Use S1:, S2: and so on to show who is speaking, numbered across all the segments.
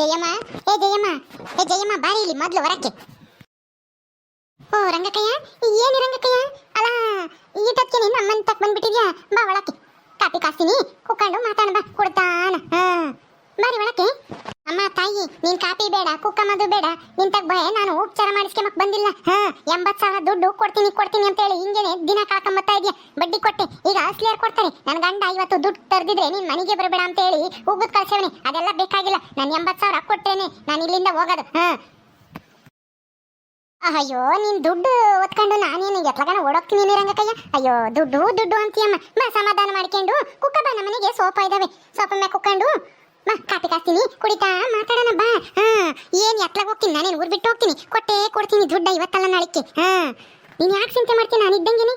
S1: ಜಯಮ್ಮ ಏ ಜಯಮ್ಮ ಏ ಜಯಮ್ಮ ಬಾರಿ ಇಲ್ಲಿ ಮೊದ್ಲು ಹೊರಕ್ಕೆ ಓ ರಂಗಕ್ಕಯ್ಯ ಏನು ರಂಗಕ್ಕಯ್ಯ ಅಲ್ಲ ಈಟಕ್ಕೆ ನೀನು ಅಮ್ಮನ ತಕ್ ಬಂದ್ಬಿಟ್ಟಿದ್ಯಾ ಬಾ ಒಳಕ್ಕೆ ಕಾಪಿ ಕಾಸ್ತೀನಿ ಕುಕ್ಕೊಂಡು ಮಾತಾಡ ಬಾ ಕೊಡ್ತಾನ ಹಾ ಬಾರಿ ಒಳಕ್ಕೆ. ಅಮ್ಮ, ತಾಯಿ, ನೀನ್ ಕಾಪಿ ಬೇಡ ಕುಕ್ಕಮ್ಮದು ಬೇಡ. ನಿನ್ ತಗ್ ಭಯ ನಾನು ಉಪಚಾರ ಮಾಡಿಸ್ಕೊಂಬಕ್ ಬಂದಿಲ್ಲ. ಹಾ ಎಂಬತ್ ಸಾವಿರ ದುಡ್ಡು ಕೊಡ್ತೀನಿ ಕೊಡ್ತೀನಿ ಅಂತ ಹೇಳಿ ಹಿಂಗೇನೆ ದಿನ ಕಳ್ಕೊಂಬತ್ತಾ ಇದೆಯಾ? ಬಡ್ಡಿ ಕೊಟ್ಟೆ. ಈಗ ಅಸ್ಲಿಯರ್ ಕೊಡ್ತಾರೆ. ನನ್ನ ಗಂಡ ಇವತ್ತು ದುಡ್ಡು ತರ್ದಿದ್ರೆ ನೀನ್ ಮನೆಗೆ ಬರಬೇಡ ಅಂತ ಹೇಳಿ ಹೋಗುದ್ ಕಳ್ಸೇವನೆ. ಅದೆಲ್ಲ ಬೇಕಾಗಿಲ್ಲ. ನಾನು ಎಂಬತ್ ಸಾವಿರ ಕೊಟ್ಟೇನೆ ನಾನು ಇಲ್ಲಿಂದ ಹೋಗೋದು. ಹಾ. ಅಯ್ಯೋ, ನೀನ್ ದುಡ್ಡು ಒತ್ಕೊಂಡು ನಾನೇನು ಎತ್ಲಗನ ಓಡೋಗ್ತೀನಿ ನೀರಂಗಕ್ಕಯ್ಯ ಅಯ್ಯೋ, ದುಡ್ಡು ದುಡ್ಡು ಅಂತೀಯಮ್ಮ. ಬಾ, ಸಮಾಧಾನ ಮಾಡ್ಕೊಂಡು ಕುಕ್ಕ ಬಾ, ನಮ್ಮನೆಗೆ ಸೋಪ ಇದಾವೆ. ಸೋಪ ಮೇಲೆ ಕುಕ್ಕೊಂಡು ಬಾ ಕಾಸ್ತೀನಿ, ಕುಡಿತಾ ಮಾತಾಡೋಣ ಬಾ. ಹಾ, ಏನ್ ಎತ್ಲಾಗ ಹೋಗ್ತೀನಿ, ನಾನೇನು ಊರ್ ಬಿಟ್ಟು ಹೋಗ್ತೀನಿ? ಕೊಟ್ಟೆ ಕೊಡ್ತೀನಿ ದುಡ್ಡ ಇವತ್ತಲ್ಲ ನಾಳಿಕ್ಕೆ. ಹಾ, ನೀನ್ ಯಾಕೆ ಚಿಂತೆ ಮಾಡ್ತೀನಿ ನಾನು ಇದ್ದಂಗೆನಿ?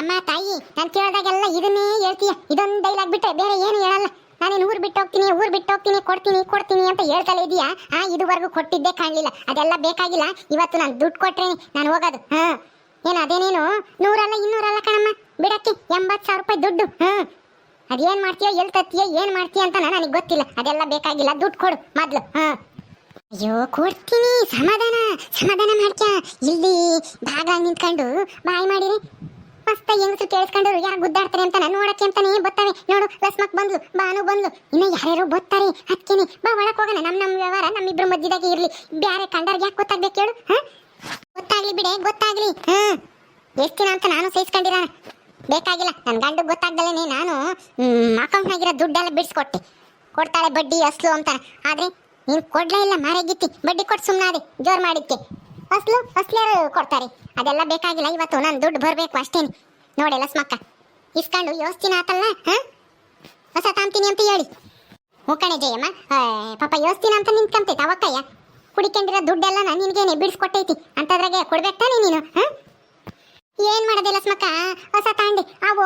S1: ಅಮ್ಮ, ತಾಯಿ, ನಾನು ಕೇಳಿದಾಗೆಲ್ಲ ಇದನ್ನೇ ಹೇಳ್ತೀಯ. ಇದೊಂದು ಡೈಲಾಗ್ ಬಿಟ್ರೆ ಬೇರೆ ಏನು ಹೇಳಲ್ಲ. ನಾನೇನು ಊರ್ ಬಿಟ್ಟು ಹೋಗ್ತೀನಿ, ಊರ್ ಬಿಟ್ಟು ಹೋಗ್ತೀನಿ, ಕೊಡ್ತೀನಿ ಕೊಡ್ತೀನಿ ಅಂತ ಹೇಳ್ತಲೇ ಇದೀಯಾ? ಆ, ಇದುವರೆಗೂ ಕೊಟ್ಟಿದ್ದೇ ಕಾಣಲಿಲ್ಲ. ಅದೆಲ್ಲ ಬೇಕಾಗಿಲ್ಲ. ಇವತ್ತು ನಾನು ದುಡ್ಡು ಕೊಟ್ರೇನಿ ನಾನು ಹೋಗೋದು. ಹಾ. ಏನು, ಅದೇನೇನು? ನೂರಲ್ಲ, ಇನ್ನೂರಲ್ಲ ಕಣಮ್ಮ. ಬಿಡಕ್ಕೆ ಎಂಬತ್ತು ಸಾವಿರ ರೂಪಾಯಿ ದುಡ್ಡು. ಹಾ. ಅದೇನ್ ಮಾಡ್ತೀಯೋ, ಎಲ್ ತತ್ತೀಯೋ ಏನ್ ಮಾಡ್ತೀಯ ಅಂತ ನನಗೆ ಗೊತ್ತಿಲ್ಲ. ಅದೆಲ್ಲ ಬೇಕಾಗಿಲ್ಲ. ದುಡ್ಡು ಕೊಡು, ಮೊದ್ಲು. ಅಯ್ಯೋ, ಕೊಡ್ತೀನಿ. ಸಮಾಧಾನ ಸಮಾಧಾನ ಮಾಡ್ಕ ಇಲ್ಲಿ ಭಾಗ ನಿಂತ್ಕೊಂಡು ಬಾಯ್ ಮಾಡಿರಿ. ಮಸ್ತ ಹೆಂಗಸು ಕೇಳಿಸ್ಕೊಂಡು ಯಾರು ಗುದ್ದಾಡ್ತಾರೆ ಅಂತ ನಾನು ನೋಡಕ್ಕೆ ಅಂತಾನೆ ಬರ್ತವೆ ನೋಡು, ಲಸ್ಮಕ್ ಬಂದ್ಲು, ಬಾನು ಬಂದ್ಲು. ಇನ್ನು ಯಾರ್ಯಾರು ಬರ್ತಾರೆ ಹತ್ತೀನಿ ಬಾ ಒಳಕ್ ಹೋಗೋಣ. ನಮ್ಮ ನಮ್ಮ ವ್ಯವಹಾರ ನಮ್ಮಿಬ್ರು ಮಧ್ಯದಾಗೆ ಇರ್ಲಿ. ಬ್ಯಾರೆ ಕಂಡರ್ಗೆ ಯಾಕೆ ಗೊತ್ತಾಗ್ಬೇಕು ಹೇಳು, ಹಾ? ಗೊತ್ತಾಗ್ಲಿ ಬಿಡೆ, ಗೊತ್ತಾಗ್ಲಿ. ಹಾ. ಎಷ್ಟು ಅಂತ ನಾನು ಸಹಿಸ್ಕೊಂಡಿರೋಣ. ಬೇಕಾಗಿಲ್ಲ. ನನ್ನ ಗಂಡು ಗೊತ್ತಾಗ್ದಲ್ಲೇ ನಾನು ಅಕೌಂಟ್ನಾಗಿರೋ ದುಡ್ಡೆಲ್ಲ ಬಿಡಿಸ್ಕೊಟ್ಟೆ. ಕೊಡ್ತಾಳೆ ಬಡ್ಡಿ ಅಸ್ಲು ಅಂತ ಆದ್ರೆ ನೀನು ಕೊಡ್ಲೇ ಇಲ್ಲ ಮಾರೇಗಿತ್ತಿ ಬಡ್ಡಿ ಕೊಟ್ಟು ಸುಮ್ಮನಾದೆ ಜೋರು ಮಾಡಿದ್ದೆ ಅಸ್ಲು ಅಸ್ಲ್ಯಾರು ಕೊಡ್ತಾರೆ? ಅದೆಲ್ಲ ಬೇಕಾಗಿಲ್ಲ, ಇವತ್ತು ನಾನು ದುಡ್ಡು ಬರಬೇಕು ಅಷ್ಟೇನೆ. ನೋಡಿ, ಲಸ್ಮಕ್ಕ, ಇಸ್ಕೊಂಡು ಯೋಸ್ತಿನ ಆತಲ್ಲ, ಹಾ? ಹೊಸ ತಾಂತೀನಿ ಅಂತ ಹೇಳಿ. ಮುಕ್ಕಣೆ ಜಯಮ್ಮ ಪಾಪ ಯೋಸ್ತಿನ ಅಂತ ನಿಂತ್ಕೊಂತೈತೆ ಅವಕ್ಕಯ್ಯ. ಕುಡಿಕೊಂಡಿರೋ ದುಡ್ಡೆಲ್ಲ ನಾನು ನಿನಗೇನೆ ಬಿಡಿಸ್ಕೊಟ್ಟೈತಿ. ಅಂತದ್ರಾಗೆ ಕೊಡ್ಬೇಕು ತಾನೇ ನೀನು, ಹಾ? ಏನ್ ಮಾಡೋದಿಲ್ಲ ಸ್ಮಕ್ಕ? ಹೊಸ ತಾಂಡಿ. ಅವು,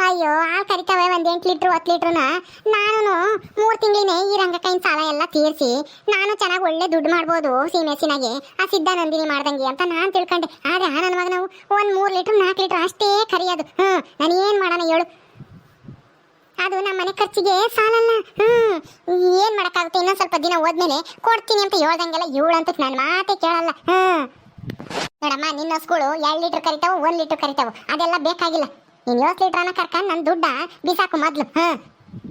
S1: ಅಯ್ಯೋ ಆ ಕರಿತಾವೆ ಒಂದ್ ಎಂಟು ಲೀಟ್ರ್, ಹತ್ತು ಲೀಟ್ರನ. ನಾನು ಮೂರ್ ತಿಂಗಳಿನೇ ಈ ರಂಗಕೈನ್ ಸಾಲ ಎಲ್ಲ ತೀರಿಸಿ, ನಾನು ಚೆನ್ನಾಗಿ ಒಳ್ಳೆ ದುಡ್ಡು ಮಾಡ್ಬೋದು ಸೀಮೆಸಿನಾಗೆ ಆ ಸಿದ್ಧಾನಂದಿನಿ ಮಾಡ್ದಂಗೆ ಅಂತ ನಾನು ತಿಳ್ಕೊಂಡೆ. ಆದ್ರೆ ಆ ನನ್ನ ಮಗ ನಾವು ಒಂದ್ ಮೂರ್ ಲೀಟ್ರ್ ನಾಲ್ಕು ಲೀಟ್ರ್ ಅಷ್ಟೇ ಕರಿಯೋದು. ಹ್ಮ್, ನಾನು ಏನ್ ಮಾಡೋಣ ಹೇಳು. ಅದು ನಮ್ಮ ಮನೆ ಖರ್ಚಿಗೆ ಸಾಲಲ್ಲ. ಹ್ಮ್, ಏನ್ ಮಾಡಕ್ಕಾಗುತ್ತೆ ಇನ್ನೊಂದ್ ಸ್ವಲ್ಪ ದಿನ ಹೋದ್ಮೇಲೆ ಕೊಡ್ತೀನಿ ಅಂತ ಹೇಳ್ದಂಗೆಲ್ಲ ಅಂತ ನನ್ನ ಮಾತೇ ಕೇಳಲ್ಲ. ಹ್ಮ್. ನೋಡಮ್ಮ, ನಿನ್ನ ಹಸುಗಳು ಎರಡು ಲೀಟರ್ ಕರಿತಾವು, ಒಂದು ಲೀಟರ್ ಕರಿತಾವು. ಅದೆಲ್ಲ ಬೇಕಾಗಿಲ್ಲ. ನೀನ್ ಏಳು ಅನ್ನ ಕರ್ಕೊಂಡು ನನ್ನ ದುಡ್ಡ ಬಿಸಾಕು ಮೊದಲು. ಹಾಂ.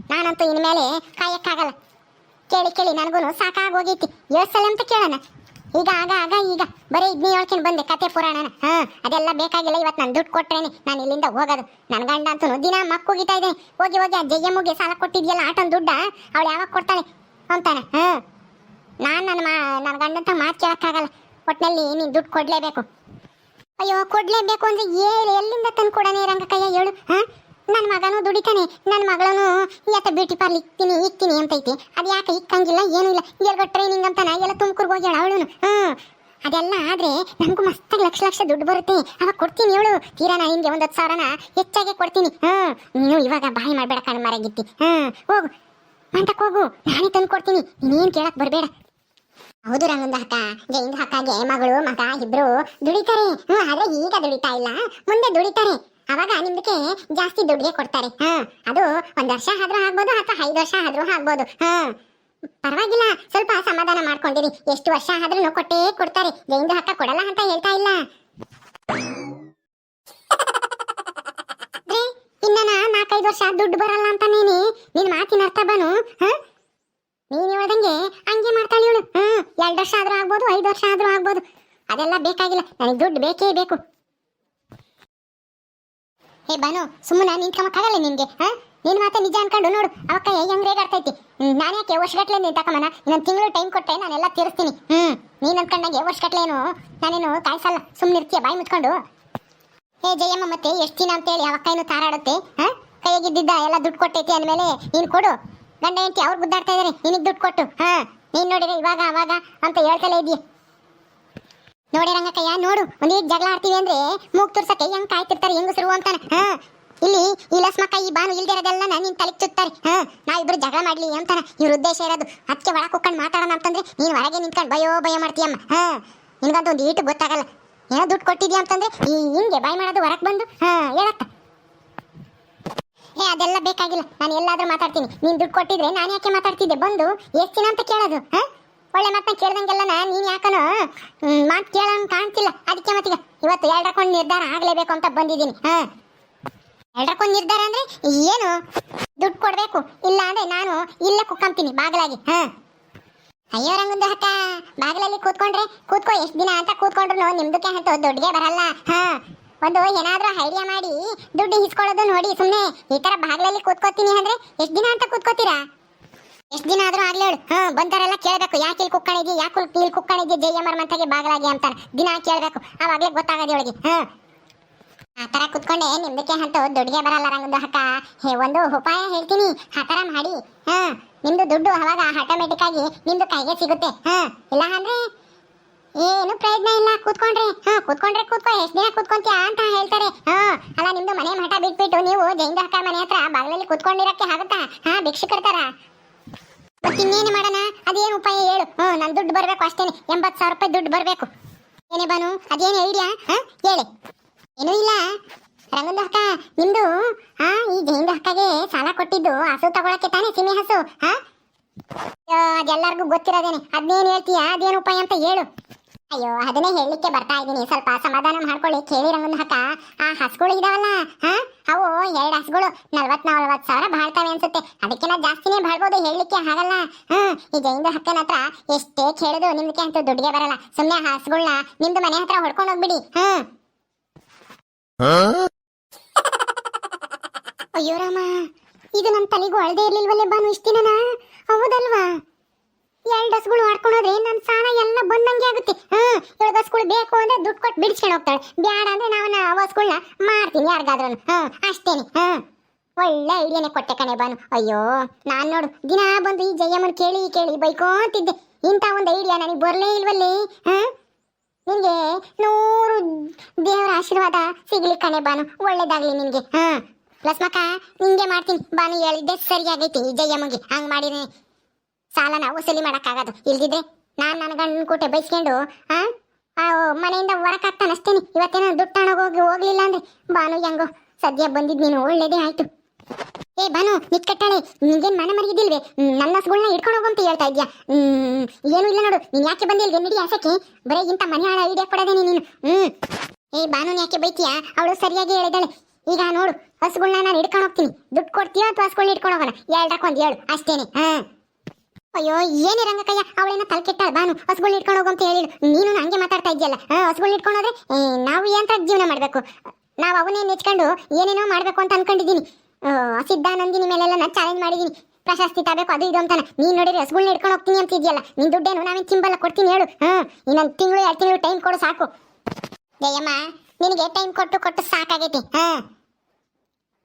S1: ನಾನಂತೂ ಇನ್ಮೇಲೆ ಕಾಯಕ್ಕಾಗಲ್ಲ. ಕೇಳಿ ಕೇಳಿ ನನಗೂ ಸಾಕಾಗೋಗೈತಿ. ಸಲ ಅಂತ ಕೇಳೋಣ. ಈಗ, ಆಗ ಆಗ, ಈಗ. ಬರೀ ಇದ್ನೇ ಹೇಳ್ಕೊಂಡು ಬಂದೆ, ಕತೆ ಪುರಾಣನ. ಹಾಂ. ಅದೆಲ್ಲ ಬೇಕಾಗಿಲ್ಲ ಇವತ್ತು ನಾನು ದುಡ್ಡು ಕೊಟ್ರೇನೆ ನಾನು ಇಲ್ಲಿಂದ ಹೋಗೋದು. ನನ್ನ ಗಂಡ ಅಂತೂ ದಿನ ಮಕ್ಕೋಗಿತಾ ಇದೆ ಹೋಗಿ ಹೋಗಿ ಆ ಜಯ್ಯಮ್ಮಗೆ ಸಾಲ ಕೊಟ್ಟಿದ್ಯಲ್ಲ, ಆಟನ ದುಡ್ಡ? ಅವಳು ಯಾವಾಗ ಕೊಡ್ತಾಳೆ ಅಂತಾನೆ. ಹಾಂ. ನಾನು ನನ್ನ ಮಾ ನನ್ನ ಗಂಡಂತ ಮಾತು ಕೇಳಕ್ಕಾಗಲ್ಲ. ಒಟ್ನಲ್ಲಿ ನೀನು ದುಡ್ಡು ಕೊಡ್ಲೇಬೇಕು. ಅಯ್ಯೋ, ಕೊಡ್ಲೇಬೇಕು ಅಂದ್ರೆ ಏ ಎಲ್ಲಿಂದ ತಂದು ಕೊಡೋಣ ರಂಗಕಯ್ಯ ಹೇಳು ನನ್ನ ಮಗನೂ ದುಡಿತಾನೆ ನನ್ನ ಮಗಳನು ಯಾತ ಬ್ಯೂಟಿ ಪಾರ್ಲ್ ಇಕ್ತೀನಿ ಇಕ್ತೀನಿ ಅಂತೈತಿ. ಅದು ಯಾಕೆ ಇಕ್ಕಂಗಿಲ್ಲ, ಏನೂ ಇಲ್ಲ. ಎಲ್ಗೋ ಟ್ರೈನಿಂಗ್ ಅಂತಾನ, ಎಲ್ಲ ತುಮಕೂರ್ಗೆ ಹೋಗ್ಯಾಳ ಅವಳು ಹ್ಞೂ ಅದೆಲ್ಲ ಆದ್ರೆ ನನಗೂ ಮಸ್ತಾಗಿ ಲಕ್ಷ ಲಕ್ಷ ದುಡ್ಡು ಬರುತ್ತೆ. ಅವಾಗ ಕೊಡ್ತೀನಿ ಹೇಳು. ತೀರಾ ನಿಮಗೆ ಹಿಂಗೆ ಹತ್ತು ಸಾವಿರನ ಹೆಚ್ಚಾಗೆ ಕೊಡ್ತೀನಿ. ಹ್ಮ್ ನೀನು ಇವಾಗ ಬಾಯಿ ಮಾಡಬೇಡ ಕಣ್ ಮರಗಿತ್ತಿ. ಹ್ಞೂ ಹೋಗು. ಮಂಟಕ್ಕೆ ಹೋಗು. ನಾನೇ ತಂದು ಕೊಡ್ತೀನಿ. ನೀನೇನು ಕೇಳಕ್ಕೆ ಬರಬೇಡ. ಹೌದು ರಂಗಂದ ಅಕ್ಕ ಮಗಳು, ಮಗ, ಇಬ್ರು ದುಡಿತಾರೆ. ಹ್ಮ್, ಆದ್ರೆ ಈಗ ದುಡಿತಾ ಇಲ್ಲ. ಮುಂದೆ ದುಡಿತಾರೆ. ಅವಾಗ ನಿಮ್ದಕ್ಕೆ ಜಾಸ್ತಿ ದುಡ್ಡಿಗೆ ಕೊಡ್ತಾರೆ. ಹಾ ಅದು ಒಂದ್ ವರ್ಷ ಆದ್ರೂ ಆಗ್ಬೋದು ಅಥವಾ ಐದು ವರ್ಷ ಆದ್ರೂ ಆಗ್ಬೋದು. ಹಾ ಪರವಾಗಿಲ್ಲ, ಸ್ವಲ್ಪ ಸಮಾಧಾನ ಮಾಡ್ಕೊಂಡಿರಿ. ಎಷ್ಟು ವರ್ಷ ಆದ್ರೂ ಕೊಟ್ಟೇ ಕೊಡ್ತಾರೆ. ಜೈಂದ ಅಕ್ಕ ಕೊಡಲ್ಲ ಅಂತ ಹೇಳ್ತಾ ಇಲ್ಲ. ಇನ್ನ ನಾಲ್ಕೈದು ವರ್ಷ ದುಡ್ಡು ಬರಲ್ಲ ಅಂತ ನೀನು ನಿನ್ ಮಾತಿನ ಅರ್ಥ ಬನು ಹಾ ನೀನ್ ಹೇಳ್ದಂಗೆ ಹಂಗೆ ಮಾಡ್ತಾಳೆ ಇವಳು. ಹ್ಮ್, ಎರಡು ವರ್ಷ ಆದ್ರೂ ಆಗ್ಬೋದು, ಐದು ವರ್ಷ ಆದ್ರೂ ಆಗ್ಬೋದು. ಅದೆಲ್ಲ ಬೇಕಾಗಿಲ್ಲ. ನನಗೆ ದುಡ್ಡು ಬೇಕೇ ಬೇಕು. ಹೇ ಬಾನು, ಸುಮ್ಮನೆ ನಿಂತ್ಕೊಂಬಕ್ಕಾಗಲ್ಲ ನಿನ್ಗೆ, ಹಾ? ನಿನ್ ಮಾತ ನಿಜ ಅನ್ಕೊಂಡು ನೋಡು ಅವಕ್ಕ ಹೆಂಗ್ ರೇಗಾಡ್ತೈತಿ ನಾನು ಯಾಕೆ ವರ್ಷಗಟ್ಲೆ ನೀನ್ ತಕೊಂಬನ ಇನ್ನೊಂದು ತಿಂಗಳು ಟೈಮ್ ಕೊಟ್ಟೆ, ನಾನೆಲ್ಲ ತೀರಿಸ್ತೀನಿ. ಹ್ಮ್, ನೀನ್ ಅನ್ಕೊಂಡಂಗೆ ವರ್ಷಗಟ್ಲೇನು ನಾನೇನು ಕಾಯಿಸಲ್ಲ ಸುಮ್ಮನೆ ಇರ್ತೀಯ ಬಾಯಿ ಮುಚ್ಕೊಂಡು. ಹೇ ಜಯಮ್ಮ ಮತ್ತೆ, ಎಷ್ಟು ದಿನ ಅಂತೇಳಿ ಅವಕ್ಕ ಏನು ತಾರಾಡುತ್ತೆ, ಹಾ? ಕೈಯಾಗಿದ್ದಿದ್ದ ಎಲ್ಲ ದುಡ್ಡು ಕೊಟ್ಟೈತಿ ಅಂದಮೇಲೆ ನೀನು ಕೊಡು. ಗಂಡ ಹೆಂಡತಿ ಅವ್ರು ಗುದ್ದಾಡ್ತಾ ಇದಾರೆ, ನಿನಗೆ ದುಡ್ಡು ಕೊಟ್ಟು. ಹಾ, ನೀನ್ ನೋಡಿದ್ರೆ ಇವಾಗ, ಅವಾಗ ಅಂತ ಹೇಳ್ತಲೇ ಇದೀಯ? ನೋಡಿ ರಂಗಕ್ಕಯ್ಯ, ನೋಡು ಒಂದೇ ಜಗಳ ಆಡ್ತೀವಿ ಅಂದ್ರೆ ಮೂಗ್ ತುರ್ಸಕ್ಕೆ ಹೆಂಗ್ ಕಾಯ್ತಿರ್ತಾರೆ ಹೆಂಗಸರು ಅಂತಾನೆ. ಹಾ, ಇಲ್ಲಿ ಈ ಲಸ್ಮಕ್ಕ ಈ ಬಾನು ಇಲ್ದಿರೋದೆಲ್ಲ ನಿನ್ ತಲೆಗೆ ಚುತ್ತಾರೆ. ಹಾ ನಾವಿಬ್ರು ಜಗಳ ಮಾಡ್ಲಿ ಅಂತಾನೆ. ಇವ್ರ ಉದ್ದೇಶ ಇರೋದು, ಅದಕ್ಕೆ ಒಳಗೆ ಹೋಗ್ಕೊಂಡು ಮಾತಾಡೋಣ ಅಂತಂದ್ರೆ ನೀನ್ ಹೊರಗೆ ನಿಂತ್ಕೊಂಡು ಭಯೋ ಭಯ ಮಾಡ್ತೀಯಮ್ಮ. ಹಾ, ನಿನ್ಗಂತೂ ಒಂದು ಈಟು ಗೊತ್ತಾಗಲ್ಲ. ಏನೋ ದುಡ್ಡು ಕೊಟ್ಟಿದ್ಯಾ ಅಂತಂದ್ರೆ, ಈ ಹಿಂಗೆ ಬಾಯ್ ಮಾಡೋದು ಹೊರಕ್ ಬಂದು, ಹಾ, ಹೇಳತ್ತ. ಏ ಅದೆಲ್ಲ ಬೇಕಾಗಿಲ್ಲ. ನಾನು ಎಲ್ಲಾದ್ರೂ ಮಾತಾಡ್ತೀನಿ. ನೀನು ದುಡ್ಡು ಕೊಟ್ಟಿದ್ರೆ ನಾನು ಯಾಕೆ ಮಾತಾಡ್ತಿದ್ದೆ? ಬಂದು ಎಷ್ಟು ದಿನ ಅಂತ ಕೇಳೋದು, ಹಾಂ? ಒಳ್ಳೆ ಮಾತನ್ನ ಕೇಳ್ದಂಗೆಲ್ಲ ನೀನು ಯಾಕನೋ ಮಾತು ಕೇಳೋ ಕಾಣ್ತಿಲ್ಲ. ಅದಕ್ಕೆ ಮತ್ತೀಗ ಇವತ್ತು ಎರಡಕ್ಕೊಂದು ನಿರ್ಧಾರ ಆಗಲೇಬೇಕು ಅಂತ ಬಂದಿದ್ದೀನಿ, ಹಾಂ? ಎರಡಕ್ಕೊಂದು ನಿರ್ಧಾರ ಅಂದರೆ ಏನು? ದುಡ್ಡು ಕೊಡ್ಬೇಕು. ಇಲ್ಲ ಅಂದರೆ ನಾನು ಇಲ್ಲೇ ಕುಕ್ಕಂತೀನಿ ಬಾಗಿಲಾಗಿ, ಹಾಂ? ಅಯ್ಯೋ ರಂಗುಂದ ಹಕ್ಕ ಬಾಗಿಲಲ್ಲಿ ಕೂತ್ಕೊಂಡ್ರೆ ಕೂತ್ಕೋ, ಎಷ್ಟು ದಿನ ಅಂತ ಕೂತ್ಕೊಂಡ್ರು ನಿಮ್ದಕ್ಕೆ ಅಂತ ದುಡ್ಡಿಗೆ ಬರಲ್ಲ, ಹಾ? ಒಂದು ಏನಾದ್ರೂ ಐಡಿಯಾ ಮಾಡಿ ದುಡ್ಡು ಇಸ್ಕೊಳ್ಳೋದು ನೋಡಿ ಸುಮ್ಮನೆ ಈ ತರ ಬಾಗ್ಲಲ್ಲಿ ಕೂತ್ಕೋತೀನಿ ಅಂದ್ರೆ ಎಷ್ಟು ದಿನ ಅಂತ ಕೂತ್ಕೋತೀರಾ? ಎಷ್ಟು ದಿನ ಆದ್ರೂ ಆಗ್ಲಿ ಹೇಳು. ಹಾ ಬಂದವರೆಲ್ಲ ಕೇಳಬೇಕು, ಯಾಕೆ ಇಲ್ಲಿ ಕುಕ್ಕಣಿದ್ಯ ಯಾಕೆ ಇಲ್ಲಿ ಕುಕ್ಕಣಿದ್ಯ ಅಮರ್ ಮಂತಗೆ ಬಾಗಿಲಾಗಿ ಅಂತಾನೆ ದಿನ ಕೇಳಬೇಕು. ಅವಾಗ್ಲೇ ಗೊತ್ತಾಗದೆ ಇವಳಿಗೆ. ಹಾ ಆ ತರ ಕುತ್ಕೊಂಡೆ, ನಿಮ್ದಕ್ಕೆ ಅಂತ ದುಡ್ಡಿಗೆ ಬರಲ್ಲ ರಂಗದ ಹಕ್ಕ ಹೇ, ಒಂದು ಉಪಾಯ ಹೇಳ್ತೀನಿ. ಆ ತರ ಮಾಡಿ. ಹಾ ನಿಮ್ದು ದುಡ್ಡು ಅವಾಗ ಆಟೋಮೆಟಿಕ್ ಆಗಿ ನಿಮ್ದು ಕೈಗೆ ಸಿಗುತ್ತೆ. ಹಾಂ ಇಲ್ಲ ಅಂದ್ರೆ ಏನು ಪ್ರಯತ್ನ ಇಲ್ಲ. ಕೂತ್ಕೊಂಡ್ರೆ, ಹಾ, ಕೂತ್ಕೊಂಡ್ರೆ ಕೂತ್ಕೋ, ಎಷ್ಟು ದಿನ ಕೂತ್ಕೊಂತೀಯ ಅಂತ ಹೇಳ್ತಾರೆ. ಹಾ, ಅಲ್ಲ, ನಿಮ್ದು ಮನೆ ಮಠ ಬಿಟ್ಬಿಟ್ಟು ನೀವು ಜೈನ್ ಅಕ್ಕ ಮನೆ ಹತ್ರ ಬಾಗಿಲಲ್ಲಿ ಕೂತ್ಕೊಂಡಿರಕ್ಕೆ ಆಗುತ್ತಾ? ಹಾ ಭಿಕ್ಷೆ ಕರ್ತಾರ ಮತ್ತೆ ಇನ್ನೇನು ಮಾಡೋಣ? ಅದೇನು ಉಪಾಯ ಹೇಳು. ಹ್ಞೂ ನನ್ನ ದುಡ್ಡು ಬರಬೇಕು ಅಷ್ಟೇನೆ. ಎಂಬತ್ತು ಸಾವಿರ ರೂಪಾಯಿ ದುಡ್ಡು ಬರಬೇಕು. ಏನೇ ಬಾನು, ಅದೇನು ಐಡಿಯಾ? ಹಾ, ಹೇಳಿ. ಏನೂ ಇಲ್ಲ. ರಂಗನ ಅಕ್ಕ ನಿಮ್ದು, ಹಾ, ಈ ಜೈನ್ ಅಕ್ಕಗೆ ಸಾಲ ಕೊಟ್ಟಿದ್ದು ಹಸು ತಗೊಳಕ್ಕೆ ತಾನೇ ಸಿಮಿ ಹಸು? ಹಾ? ಅದೆಲ್ಲರಿಗೂ ಗೊತ್ತಿರೋದೇನೆ. ಅದನ್ನೇನು ಹೇಳ್ತೀಯಾ? ಅದೇನು ಉಪಾಯ ಅಂತ ಹೇಳು. ಅಯ್ಯೋ ಅದನ್ನೇ ಹೇಳಲಿಕ್ಕೆ ಬರ್ತಾ ಇದ್ದೀನಿ. ಸ್ವಲ್ಪ ಸಮಾಧಾನ ಮಾಡ್ಕೊಳ್ಳಿ. ಕೇಳಿ ಹಕ್ಕ. ಅಕ್ಕ ಆ ಹಸುಗಳು ಇದಾವಲ್ಲ ಹಾ? ಅವು ಎರಡು ಹಸುಗಳು. ನಲ್ವತ್ ನಲ್ವತ್ ಸಾವಿರ ಬಾಳ್ತಾವೆ ಅನ್ಸುತ್ತೆ. ಅದಕ್ಕಿಂತ ಜಾಸ್ತಿನೇ ಬಾಳ್ಬೋದು. ಹೇಳಲಿಕ್ಕೆ ಆಗಲ್ಲ. ಹಾ ಈ ಜೈಂದ ಹಕ್ಕನ ಹತ್ರ ಎಷ್ಟೇ ಕೇಳಿದ್ರು ನಿಮ್ಗೆ ಅಂತ ದುಡ್ಡಿಗೆ ಬರಲ್ಲ. ಸುಮ್ಮನೆ ಹಸುಗಳನ್ನ ನಿಮ್ದು ಮನೆ ಹತ್ರ ಹೊಡ್ಕೊಂಡು ಹೋಗ್ಬಿಡಿ. ಹ್ಮ್. ಅಯ್ಯೋ ರಾಮ ಇದು ನನ್ನ ತಲೆಗೂ ಅಳದೇ ಇರ್ಲಿಲ್ವಲ್ಲೇ ಬಾನು ಇಷ್ಟಿನ ದಿನನ? ಎರಡು ಹಸುಗಳು ಆಡ್ಕೊಂಡೋದ್ರೆ ನನ್ನ ಸಾಲ ಎಲ್ಲ ಬಂದಂಗೆ ಆಗುತ್ತೆ. ಹ್ಮ್, ಇವಳು ಬಸ್ಗಳು ಬೇಕು ಅಂದ್ರೆ ದುಡ್ಡು ಕೊಟ್ಟು ಬಿಡಿಸ್ಕೊಂಡು ಹೋಗ್ತಾಳೆ. ಬ್ಯಾಡ ಅಂದ್ರೆ ನಾವು ಆ ಹಸುಗಳನ್ನ ಮಾಡ್ತೀನಿ ಯಾರಿಗಾದ್ರೂ. ಹ್ಮ್, ಅಷ್ಟೇನೆ. ಹ್ಮ್. ಒಳ್ಳೆ ಐಡಿಯಾನೆ ಕೊಟ್ಟೆ ಕಣೆ ಬಾನು ಅಯ್ಯೋ, ನಾನು ನೋಡು, ದಿನ ಬಂದು ಈ ಜಯಮ್ಮನ ಕೇಳಿ ಕೇಳಿ ಬೈಕೋತಿದ್ದೆ. ಇಂಥ ಒಂದು ಐಡಿಯಾ ನನಗೆ ಬರಲೇ ಇಲ್ವಲ್ಲಿ? ಹ್ಮ್? ನಿನಗೆ ನೂರು ದೇವರ ಆಶೀರ್ವಾದ ಸಿಗಲಿ ಕಣೆ ಬಾನು ಒಳ್ಳೇದಾಗ್ಲಿ ನಿನ್ಗೆ. ಹಾ ಮಕ್ಕ ನಿಂಗೆ ಮಾಡ್ತೀನಿ. ಬಾನು ಹೇಳಿದ್ದೆ ಸರಿಯಾಗೈತಿ ಈ ಜಯಮ್ಮಗೆ. ಹಂಗೆ ಮಾಡಿದ್ರೆ ಸಾಲನ ವಸೂಲಿ ಮಾಡೋಕ್ಕಾಗೋದು. ಇಲ್ದಿದ್ರೆ ನಾನ್ ನನ್ನ ಗಂಡನ ಕೋಟೆ ಬೈಸ್ಕೊಂಡು, ಆ? ಮನೆಯಿಂದ ಹೊರಕಾಗ್ತಾನೆ ಅಷ್ಟೇನೆ. ಇವತ್ತೇನೋ ದುಡ್ಡು ಹೋಗಿ ಹೋಗ್ಲಿಲ್ಲ ಅಂದ್ರೆ. ಬಾನು ಹೆಂಗೋ, ಸದ್ಯ ಬಂದಿದ್ ನೀನು ಒಳ್ಳೇದೇ ಆಯ್ತು. ಏ ಬಾನು ನಿತ್ಕಟ್ಟಾಳೆ, ನಿಂಗೇನ್ ಮನೆ ಮರಿಗಿದಿಲ್ವೇ ನನ್ನ ಹಸುಗಳನ್ನ ಹಿಡ್ಕೊಂಡು ಹೋಗು ಅಂತ ಹೇಳ್ತಾ ಇದ್ಯಾ? ಏನೂ ಇಲ್ಲ ನೋಡು. ನೀನ್ ಯಾಕೆ ಬಂದಿಲ್ವೇ ನಡಿ ಹಸಕ್ಕೆ ಬರೀ ಇಂಥ ಮನೆ ಹಾಳ ಐಡಿಯಾ ಕೊಡೋದೇ ನೀನು. ಹ್ಮ್. ಏ ಬಾನು ಯಾಕೆ ಬೈತೀಯಾ? ಅವಳು ಸರಿಯಾಗಿ ಹೇಳಿದಾಳೆ. ಈಗ ನೋಡು ಹಸುಗಳನ್ನ ನಾನು ಹಿಡ್ಕೊಂಡು ಹೋಗ್ತೀನಿ. ದುಡ್ಡು ಕೊಡ್ತೀಯೋ ಅಥವಾ ಹಸುಗಳನ್ನ ಇಟ್ಕೊಂಡು ಹೋಗೋಣ? ಎರಡಕ್ಕೊಂದು ಹೇಳು, ಅಷ್ಟೇನೆ. ಹಾ. ಅಯ್ಯೋ ಏನೇ ರಂಗಕಯ್ಯ ಅವಳೇನ ತಲೆ ಕೆಟ್ಟ ಬಾನು ಹಸುಗಳನ್ನ ಇಟ್ಕೊಂಡು ಹೋಗು ಅಂತ ಹೇಳಿದ್ರು ನೀನು ಹಂಗೆ ಮಾತಾಡ್ತಾ ಇದೆಯಲ್ಲ ಹಸುಗಳನ್ನ ಇಟ್ಕೊಂಡು ಹೋದ್ರೆ ನಾವು ಯಂತ್ರ ಜೀವನ ಮಾಡಬೇಕು? ನಾವು ಅವನೇ ನೆಚ್ಕೊಂಡು ಏನೇನೋ ಮಾಡಬೇಕು ಅಂತ ಅನ್ಕೊಂಡಿದ್ದೀನಿ. ಸಿದ್ಧಾನಂದಿನಿ ಮೇಲೆಲ್ಲ ನಾನು ಚಾಲೆಂಜ್ ಮಾಡಿದೀನಿ ಪ್ರಶಸ್ತಿ ತಗಬೇಕು ಅದು ಇದು ಅಂತಾನೆ. ನೀನ್ ನೋಡಿದ್ರೆ ಹಸುಗಳನ್ನ ಇಟ್ಕೊಂಡು ಹೋಗ್ತೀನಿ ಅಂತ ಇದೆಯಲ್ಲ ನಿನ್ ದುಡ್ಡೇನು ನಾವೇನು ಚಿಂಬಲ್ಲ ಕೊಡ್ತೀನಿ ಹೇಳು. ಹ್ಮ್ ಇನ್ನೊಂದು ತಿಂಗಳು, ಎರಡು ತಿಂಗಳು ಟೈಮ್ ಕೊಡು, ಸಾಕು. ಜಯಮ್ಮ, ನಿನಗೆ ಟೈಮ್ ಕೊಟ್ಟು ಕೊಟ್ಟು ಸಾಕಾಗೈತಿ, ಹಾ.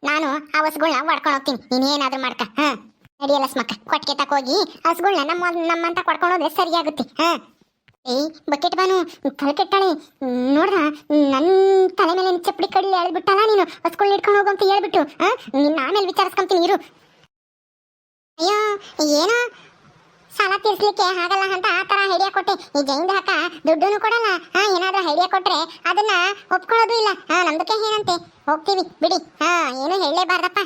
S1: ನಾನು ಆ ಹಸುಗಳನ್ನ ಹೊಡ್ಕೊಂಡು ಹೋಗ್ತೀನಿ ನೀನೇನಾದರೂ ಮಾಡ್ಕ, ಹಾ. ನಡಿಯಲ್ಲ ಸ್ಮಕ್ಕ, ಕೊಟ್ಟಿಗೆ ತಕೋಗಿ ಹಸುಗಳನ್ನ ನಮ್ಮ ನಮ್ಮಂತ ಕೊಡ್ಕೊಂಡೋದ್ರೆ ಸರಿಯಾಗುತ್ತೆ ಹಾ? ಏಯ್ ಬಕೆಟ್ ಬಾನು ತಲೆ ಕೆಟ್ಟಾಳೆ. ನೋಡ್ರ ನನ್ನ ತಲೆ ಮೇಲೆ ಚಪ್ಪಡಿ ಕಡಲಿ ಹೇಳ್ಬಿಟ್ಟಲ್ಲ ನೀನು? ಹಸ್ಕೊಳ್ಳಿ ಇಟ್ಕೊಂಡು ಹೋಗು ಅಂತ ಹೇಳ್ಬಿಟ್ಟು, ಹಾ? ನಿನ್ನ ಆಮೇಲೆ ವಿಚಾರಿಸ್ಕೊಂತೀನಿ, ಇರು. ಅಯ್ಯೋ, ಏನೋ? ಸಾಲ ತೀರ್ಸ್ಲಿಕ್ಕೆ ಆಗಲ್ಲ ಅಂತ ಆ ತರ ಐಡಿಯಾ ಕೊಟ್ಟೆ. ಈ ಜೈಂದ ಹಾಕ ದುಡ್ಡನ್ನು ಕೊಡಲ್ಲ, ಹಾ? ಏನಾದ್ರೂ ಐಡಿಯಾ ಕೊಟ್ರೆ ಅದನ್ನ ಒಪ್ಕೊಳ್ಳೋದು ಇಲ್ಲ. ಹಾ, ನಮ್ದಕ್ಕೆ ಏನಂತೆ? ಹೋಗ್ತೀವಿ, ಬಿಡಿ. ಹಾ, ಏನು ಹೇಳಲೇಬಾರ್ದಪ್ಪ.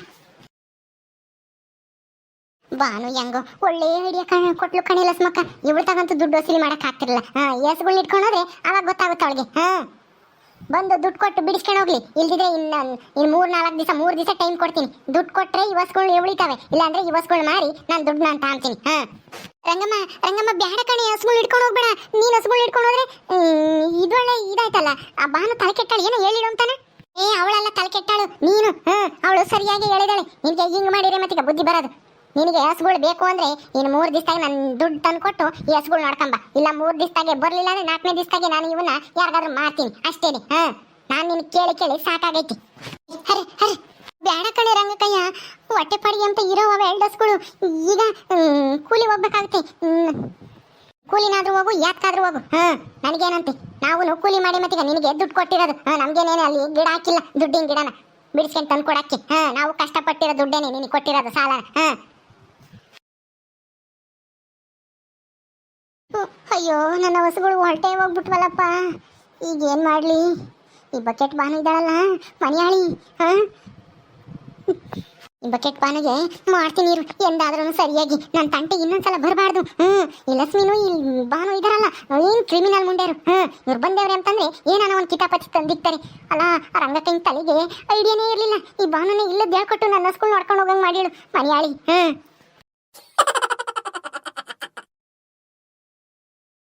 S1: ಬಾನು ಹೆಂಗೋ, ಒಳ್ಳೆ ಐಡಿಯಾ ಕಣ ಕೊಟ್ಲು ಕಣಿಲ್ಲ ಸ್ಮಕ್ಕ ಇವಳು ತಗಂತೂ ದುಡ್ಡು ವಸೂಲಿ ಮಾಡಕ್ ಆಗ್ತಿರಲ್ಲ ಹಾ ಎಸ್ಗಳು ಇಟ್ಕೊಂಡೋದ್ರೆ ಅವಾಗ ಗೊತ್ತಾಗುತ್ತೆ ಅವಳಿಗೆ. ಹಾ, ಬಂದು ದುಡ್ಡು ಕೊಟ್ಟು ಬಿಡಿಸ್ಕೊಂಡು ಹೋಗ್ಲಿ. ಇಲ್ದಿದ್ರೆ ಇನ್ನ ಇನ್ ಮೂರ್ ನಾಲ್ಕು ದಿವಸ, ಮೂರ್ ದಿವಸ ಟೈಮ್ ಕೊಡ್ತೀನಿ. ದುಡ್ಡು ಕೊಟ್ರೆ ಇವಸ್ಗಳು ವಸ್ಗಳು ಉಳಿತಾವೆ ಇಲ್ಲಾಂದ್ರೆ ಇವಸ್ಗಳು ವಸ್ಗಳು ಮಾರಿ ನಾನು ದುಡ್ಡು ನಾನು ತಾಂತೀನಿ ಹಾ. ರಂಗಮ್ಮ ರಂಗಮ್ಮ, ಬ್ಯಾಡ ಕಣೆ ಹಸುಗಳು ಇಟ್ಕೊಂಡು ಹೋಗ್ಬೇಡ. ನೀನ್ ಹಸುಗಳು ಇಟ್ಕೊಂಡು ಹೋದ್ರೆ ಇದೊಳ್ಳೆ ಇದಾಯ್ತಲ್ಲ. ಆ ಬಾನು ತಲೆ ಕೆಟ್ಟಾಳು, ಏನೋ ಹೇಳಿಡು ಅಂತಾನೆ? ಏ, ಅವಳೆಲ್ಲ ತಲೆ ಕೆಟ್ಟಾಳು, ನೀನು. ಅವಳು ಸರಿಯಾಗಿ ಹೇಳಿದಾಳೆ. ನಿನ್ಗೆ ಹಿಂಗ್ ಮಾಡಿದ್ರೆ ಮತ್ತೀಗ ಬುದ್ಧಿ ಬರೋದು. ನಿನಗೆ ಹಸುಗಳು ಬೇಕು ಅಂದ್ರೆ ಇನ್ನು ಮೂರು ದಿವಸದಾಗ ನಾನು ದುಡ್ಡು ತಂದು ಕೊಟ್ಟು ಈ ಹಸುಗಳು ನೋಡ್ಕೊಂಬ. ಇಲ್ಲ ಮೂರು ದಿವಸದಾಗೆ ಬರಲಿಲ್ಲ ಅಂದ್ರೆ ನಾಲ್ಕನೇ ದಿವಸದಾಗೆ ನಾನು ಇವನ್ನ ಯಾರಿಗಾದ್ರೂ ಮಾಡ್ತೀನಿ. ಅಷ್ಟೇನೆ, ಹಾ? ನಾನು ನಿನ್ ಕೇಳಿ ಕೇಳಿ ಸಾಕಾಗೈತಿ. ಹರಿ ಹರಿ. ಬೇಡ ಕಣೆ ರಂಗಕಯ್ಯ. ಹೊಟ್ಟೆ ಅಂತ ಇರೋ ಅವ ಎರಡು ಹಸುಗಳು ಈಗ ಕೂಲಿ ಹೋಗ್ಬೇಕಾಗುತ್ತೆ. ಕೂಲಿನಾದ್ರೂ ಹೋಗು, ಯಾತ್ಕಾದ್ರೂ ಹೋಗು. ಹಾ, ನನಗೇನಂತೆ? ನಾವು ಕೂಲಿ ಮಾಡಿ ಮತ್ತೀಗ ನಿನಗೆ ದುಡ್ಡು ಕೊಟ್ಟಿರೋದು. ಹಾ, ನಮ್ಗೇನೇನೆ ಅಲ್ಲಿ ಗಿಡ ಹಾಕಿಲ್ಲ, ದುಡ್ಡಿನ ಗಿಡನ ಬಿಡಿಸ್ಕೊಂಡು ತಂದು ಕೊಡಕ್ಕೆ ಹಾ, ನಾವು ಕಷ್ಟಪಟ್ಟಿರೋ ದುಡ್ಡೇನೆ ನಿನಗೆ ಕೊಟ್ಟಿರೋದು ಸಾಲ ಹಾ. ಅಯ್ಯೋ, ನನ್ನ ಹೊಸಗಳು ಹೊರಟೆ ಹೋಗ್ಬಿಟ್ವಲ್ಲಪ್ಪ. ಈಗ ಏನ್ ಮಾಡ್ಲಿ? ಈ ಬಕೆಟ್ ಬಾನು ಇದ್ದಾಳಲ್ಲ, ಮನೆಯಾಳಿ ಈ ಬಕೆಟ್ ಬಾನಿಗೆ ಮಾಡ್ತೀನಿ ಇರು. ಎಂದಾದ್ರೂ ಸರಿಯಾಗಿ. ನನ್ನ ತಂಟೆ ಇನ್ನೊಂದ್ಸಲ ಬರಬಾರ್ದು. ಹ್ಮ್, ಈ ಲಕ್ಷ್ಮಿನೂ ಈ ಬಾನು ಇದಾರಲ್ಲ, ಏನ್ ಕ್ರಿಮಿನಲ್ ಮುಂಡೆರು ಹ್ಮ್ ಇವ್ರು ಬಂದೇವ್ರೆ ಅಂತಂದ್ರೆ ಏನಾನ ಒಂದು ಕಿತಾಪತಿ ತಂದಿಕ್ತಾರೆ ಅಲ್ಲ, ಆ ರಂಗಕ್ಕಂಗ್ ತಲೆಗೆ ಐಡಿಯಾನೇ ಇರಲಿಲ್ಲ. ಈ ಬಾನುನೇ ಇಲ್ಲದ ಹೇಳ್ಕೊಟ್ಟು ನನ್ನ ಸ್ಕೂಲ್ ನೋಡ್ಕೊಂಡು ಹೋಗಂಗ್ ಮಾಡಿಳು ಮನೆಯಾಳಿ, ಹ್ಮ್.